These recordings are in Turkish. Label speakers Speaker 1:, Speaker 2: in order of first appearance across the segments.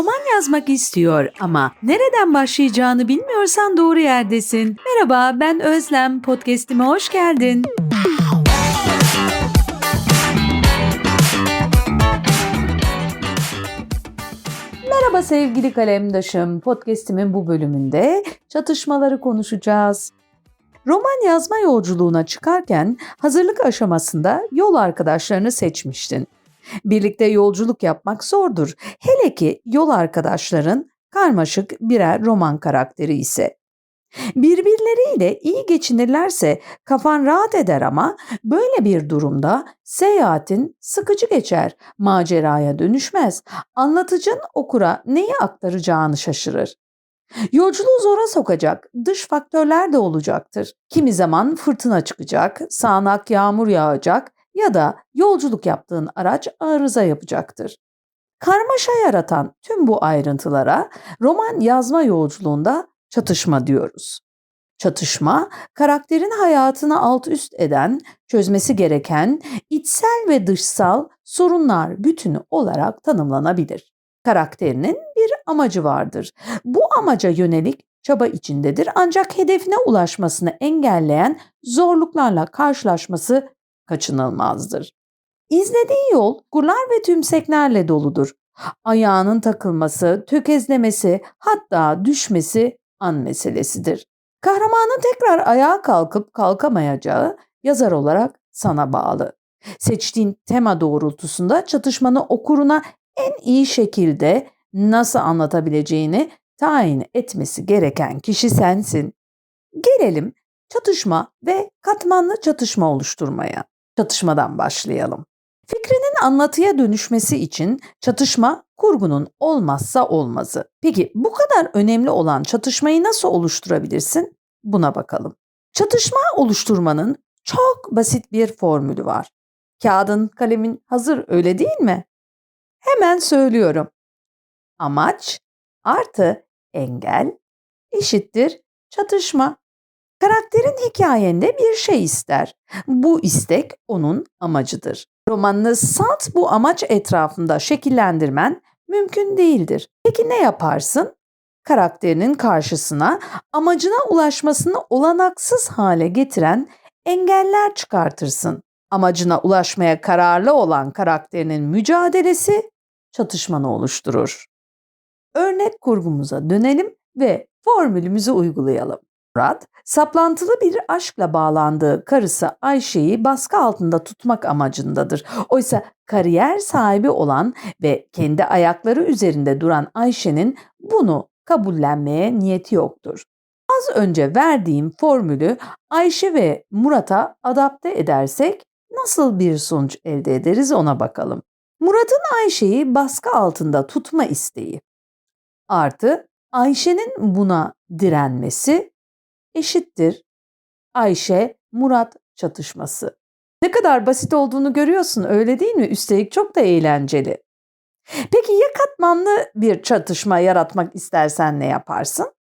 Speaker 1: roman yazmak istiyor ama nereden başlayacağını bilmiyorsan doğru yerdesin. Merhaba ben Özlem, podcast'ime hoş geldin. Merhaba sevgili kalemdaşım. Podcast'imin bu bölümünde çatışmaları konuşacağız. Roman yazma yolculuğuna çıkarken hazırlık aşamasında yol arkadaşlarını seçmiştin. Birlikte yolculuk yapmak zordur. Hele ki yol arkadaşların karmaşık birer roman karakteri ise. Birbirleriyle iyi geçinirlerse kafan rahat eder ama böyle bir durumda seyahatin sıkıcı geçer, maceraya dönüşmez. Anlatıcın okura neyi aktaracağını şaşırır. Yolculuğu zora sokacak dış faktörler de olacaktır. Kimi zaman fırtına çıkacak, sağanak yağmur yağacak ya da yolculuk yaptığın araç arıza yapacaktır. Karmaşa yaratan tüm bu ayrıntılara roman yazma yolculuğunda çatışma diyoruz. Çatışma, karakterin hayatını alt üst eden, çözmesi gereken içsel ve dışsal sorunlar bütünü olarak tanımlanabilir. Karakterinin bir amacı vardır. Bu amaca yönelik çaba içindedir ancak hedefine ulaşmasını engelleyen zorluklarla karşılaşması kaçınılmazdır. İzlediği yol gurlar ve tümseklerle doludur. Ayağının takılması, tökezlemesi, hatta düşmesi an meselesidir. Kahramanın tekrar ayağa kalkıp kalkamayacağı yazar olarak sana bağlı. Seçtiğin tema doğrultusunda çatışmanı okuruna en iyi şekilde nasıl anlatabileceğini tayin etmesi gereken kişi sensin. Gelelim çatışma ve katmanlı çatışma oluşturmaya. Çatışmadan başlayalım. Fikrinin anlatıya dönüşmesi için çatışma kurgunun olmazsa olmazı. Peki bu kadar önemli olan çatışmayı nasıl oluşturabilirsin? Buna bakalım. Çatışma oluşturmanın çok basit bir formülü var. Kağıdın, kalemin hazır öyle değil mi? Hemen söylüyorum. Amaç artı engel eşittir çatışma. Karakterin hikayende bir şey ister. Bu istek onun amacıdır. Romanını salt bu amaç etrafında şekillendirmen mümkün değildir. Peki ne yaparsın? Karakterinin karşısına amacına ulaşmasını olanaksız hale getiren engeller çıkartırsın. Amacına ulaşmaya kararlı olan karakterinin mücadelesi çatışmanı oluşturur. Örnek kurgumuza dönelim ve formülümüzü uygulayalım. Murat, saplantılı bir aşkla bağlandığı karısı Ayşe'yi baskı altında tutmak amacındadır. Oysa kariyer sahibi olan ve kendi ayakları üzerinde duran Ayşe'nin bunu kabullenmeye niyeti yoktur. Az önce verdiğim formülü Ayşe ve Murat'a adapte edersek nasıl bir sonuç elde ederiz ona bakalım. Murat'ın Ayşe'yi baskı altında tutma isteği artı Ayşe'nin buna direnmesi eşittir Ayşe Murat çatışması. Ne kadar basit olduğunu görüyorsun öyle değil mi? Üstelik çok da eğlenceli. Peki ya katmanlı bir çatışma yaratmak istersen ne yaparsın?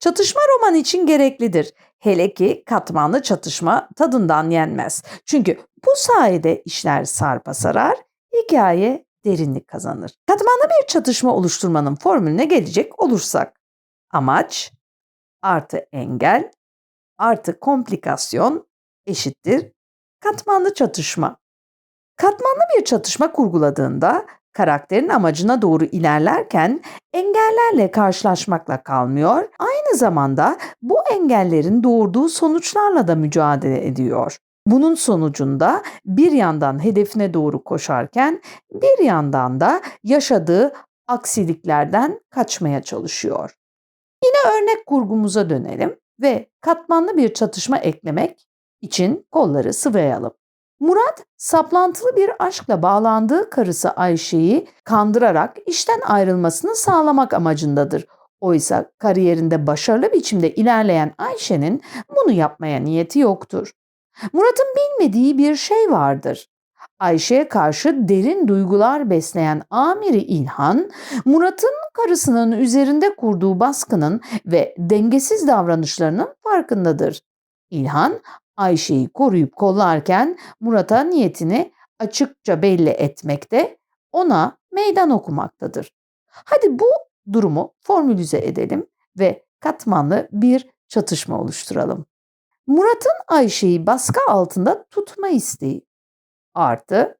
Speaker 1: Çatışma roman için gereklidir. Hele ki katmanlı çatışma tadından yenmez. Çünkü bu sayede işler sarpa sarar, hikaye derinlik kazanır. Katmanlı bir çatışma oluşturmanın formülüne gelecek olursak amaç artı engel artı komplikasyon eşittir katmanlı çatışma. Katmanlı bir çatışma kurguladığında karakterin amacına doğru ilerlerken engellerle karşılaşmakla kalmıyor, aynı zamanda bu engellerin doğurduğu sonuçlarla da mücadele ediyor. Bunun sonucunda bir yandan hedefine doğru koşarken bir yandan da yaşadığı aksiliklerden kaçmaya çalışıyor. Yine örnek kurgumuza dönelim ve katmanlı bir çatışma eklemek için kolları sıvayalım. Murat saplantılı bir aşkla bağlandığı karısı Ayşe'yi kandırarak işten ayrılmasını sağlamak amacındadır. Oysa kariyerinde başarılı biçimde ilerleyen Ayşe'nin bunu yapmaya niyeti yoktur. Murat'ın bilmediği bir şey vardır. Ayşe'ye karşı derin duygular besleyen amiri İlhan, Murat'ın karısının üzerinde kurduğu baskının ve dengesiz davranışlarının farkındadır. İlhan, Ayşe'yi koruyup kollarken Murat'a niyetini açıkça belli etmekte, ona meydan okumaktadır. Hadi bu durumu formülize edelim ve katmanlı bir çatışma oluşturalım. Murat'ın Ayşe'yi baskı altında tutma isteği artı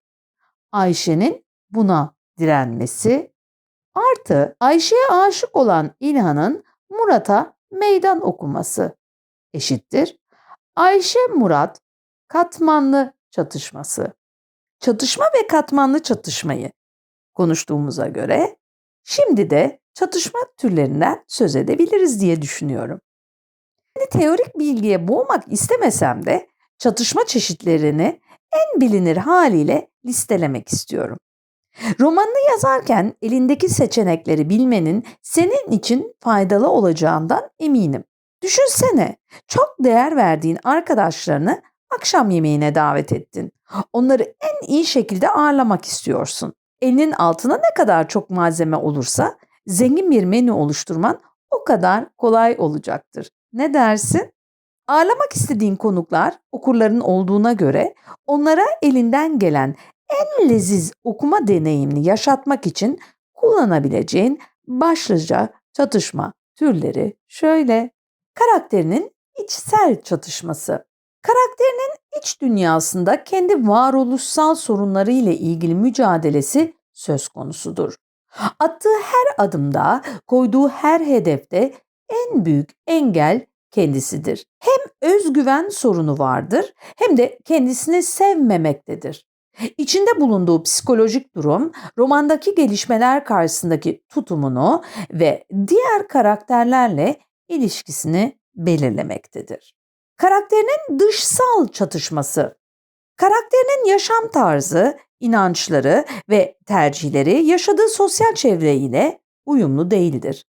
Speaker 1: Ayşe'nin buna direnmesi artı Ayşe'ye aşık olan İlhan'ın Murat'a meydan okuması eşittir. Ayşe Murat katmanlı çatışması. Çatışma ve katmanlı çatışmayı konuştuğumuza göre şimdi de çatışma türlerinden söz edebiliriz diye düşünüyorum. Yani teorik bilgiye boğmak istemesem de çatışma çeşitlerini en bilinir haliyle listelemek istiyorum. Romanını yazarken elindeki seçenekleri bilmenin senin için faydalı olacağından eminim. Düşünsene, çok değer verdiğin arkadaşlarını akşam yemeğine davet ettin. Onları en iyi şekilde ağırlamak istiyorsun. Elinin altına ne kadar çok malzeme olursa zengin bir menü oluşturman o kadar kolay olacaktır. Ne dersin? Ağırlamak istediğin konuklar okurların olduğuna göre onlara elinden gelen en leziz okuma deneyimini yaşatmak için kullanabileceğin başlıca çatışma türleri şöyle. Karakterinin içsel çatışması. Karakterinin iç dünyasında kendi varoluşsal sorunları ile ilgili mücadelesi söz konusudur. Attığı her adımda, koyduğu her hedefte en büyük engel kendisidir. Hem özgüven sorunu vardır hem de kendisini sevmemektedir. İçinde bulunduğu psikolojik durum romandaki gelişmeler karşısındaki tutumunu ve diğer karakterlerle ilişkisini belirlemektedir. Karakterinin dışsal çatışması. Karakterinin yaşam tarzı, inançları ve tercihleri yaşadığı sosyal çevreyle uyumlu değildir.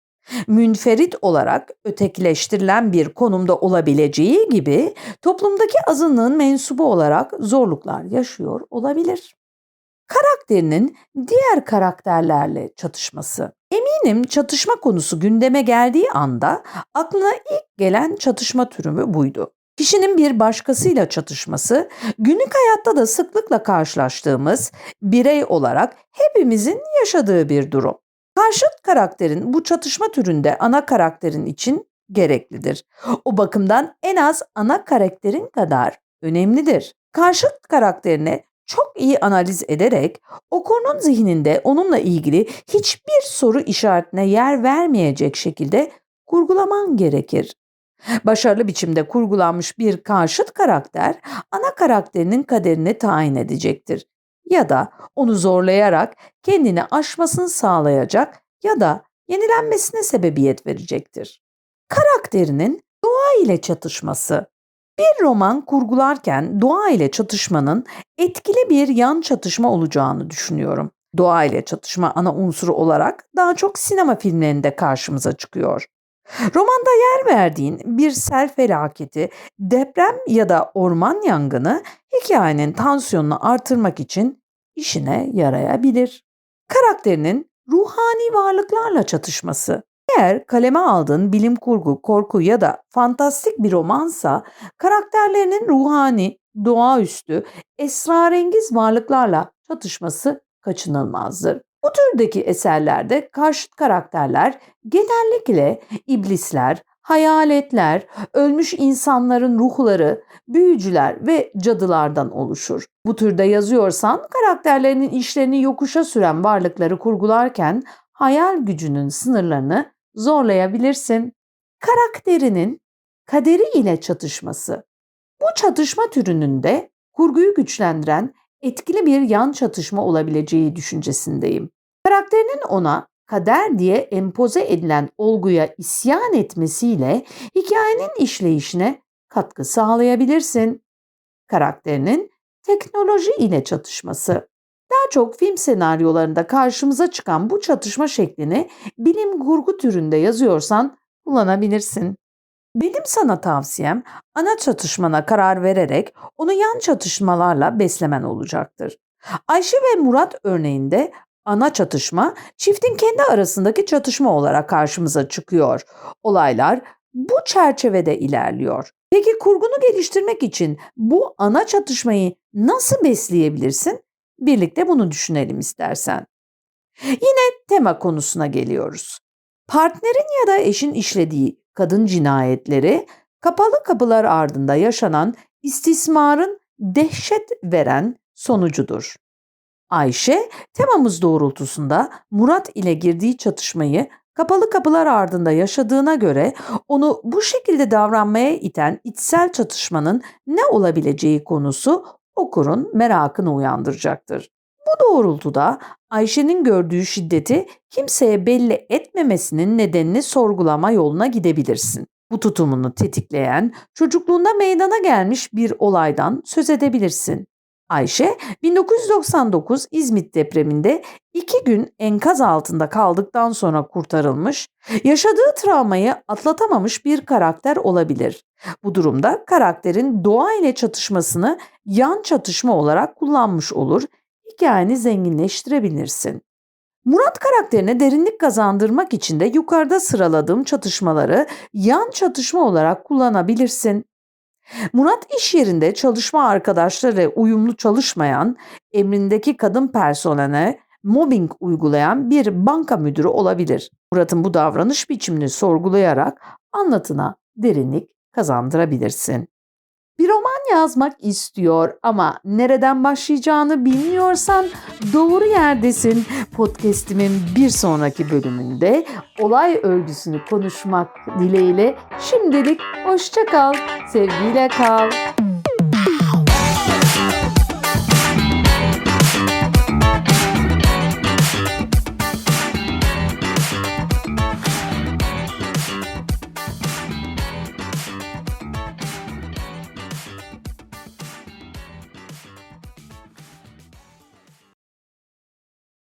Speaker 1: Münferit olarak ötekileştirilen bir konumda olabileceği gibi toplumdaki azınlığın mensubu olarak zorluklar yaşıyor olabilir. Karakterinin diğer karakterlerle çatışması. Eminim çatışma konusu gündeme geldiği anda aklına ilk gelen çatışma türümü buydu. Kişinin bir başkasıyla çatışması, günlük hayatta da sıklıkla karşılaştığımız birey olarak hepimizin yaşadığı bir durum. Karşıt karakterin bu çatışma türünde ana karakterin için gereklidir. O bakımdan en az ana karakterin kadar önemlidir. Karşıt karakterine çok iyi analiz ederek okurun zihninde onunla ilgili hiçbir soru işaretine yer vermeyecek şekilde kurgulaman gerekir. Başarılı biçimde kurgulanmış bir karşıt karakter ana karakterinin kaderini tayin edecektir. Ya da onu zorlayarak kendini aşmasını sağlayacak ya da yenilenmesine sebebiyet verecektir. Karakterinin doğa ile çatışması bir roman kurgularken doğa ile çatışmanın etkili bir yan çatışma olacağını düşünüyorum. Doğa ile çatışma ana unsuru olarak daha çok sinema filmlerinde karşımıza çıkıyor. Romanda yer verdiğin bir sel felaketi, deprem ya da orman yangını hikayenin tansiyonunu artırmak için işine yarayabilir. Karakterinin ruhani varlıklarla çatışması. Eğer kaleme aldığın bilim kurgu, korku ya da fantastik bir romansa karakterlerinin ruhani, doğaüstü, esrarengiz varlıklarla çatışması kaçınılmazdır. Bu türdeki eserlerde karşıt karakterler genellikle iblisler, hayaletler, ölmüş insanların ruhları, büyücüler ve cadılardan oluşur. Bu türde yazıyorsan karakterlerinin işlerini yokuşa süren varlıkları kurgularken hayal gücünün sınırlarını zorlayabilirsin. Karakterinin kaderi ile çatışması. Bu çatışma türünün de kurguyu güçlendiren etkili bir yan çatışma olabileceği düşüncesindeyim. Karakterinin ona kader diye empoze edilen olguya isyan etmesiyle hikayenin işleyişine katkı sağlayabilirsin. Karakterinin teknoloji ile çatışması. Daha çok film senaryolarında karşımıza çıkan bu çatışma şeklini bilim kurgu türünde yazıyorsan kullanabilirsin. Benim sana tavsiyem ana çatışmana karar vererek onu yan çatışmalarla beslemen olacaktır. Ayşe ve Murat örneğinde ana çatışma çiftin kendi arasındaki çatışma olarak karşımıza çıkıyor. Olaylar bu çerçevede ilerliyor. Peki kurgunu geliştirmek için bu ana çatışmayı nasıl besleyebilirsin? Birlikte bunu düşünelim istersen. Yine tema konusuna geliyoruz. Partnerin ya da eşin işlediği kadın cinayetleri kapalı kapılar ardında yaşanan istismarın dehşet veren sonucudur. Ayşe temamız doğrultusunda Murat ile girdiği çatışmayı kapalı kapılar ardında yaşadığına göre onu bu şekilde davranmaya iten içsel çatışmanın ne olabileceği konusu okurun merakını uyandıracaktır. Bu doğrultuda Ayşe'nin gördüğü şiddeti kimseye belli etmemesinin nedenini sorgulama yoluna gidebilirsin. Bu tutumunu tetikleyen çocukluğunda meydana gelmiş bir olaydan söz edebilirsin. Ayşe 1999 İzmit depreminde iki gün enkaz altında kaldıktan sonra kurtarılmış, yaşadığı travmayı atlatamamış bir karakter olabilir. Bu durumda karakterin doğa ile çatışmasını yan çatışma olarak kullanmış olur, hikayeni zenginleştirebilirsin. Murat karakterine derinlik kazandırmak için de yukarıda sıraladığım çatışmaları yan çatışma olarak kullanabilirsin. Murat iş yerinde çalışma arkadaşları uyumlu çalışmayan, emrindeki kadın personele mobbing uygulayan bir banka müdürü olabilir. Murat'ın bu davranış biçimini sorgulayarak anlatına derinlik kazandırabilirsin. Bir roman yazmak istiyor ama nereden başlayacağını bilmiyorsan doğru yerdesin. Podcast'imin bir sonraki bölümünde olay örgüsünü konuşmak dileğiyle şimdilik hoşça kal, sevgiyle kal.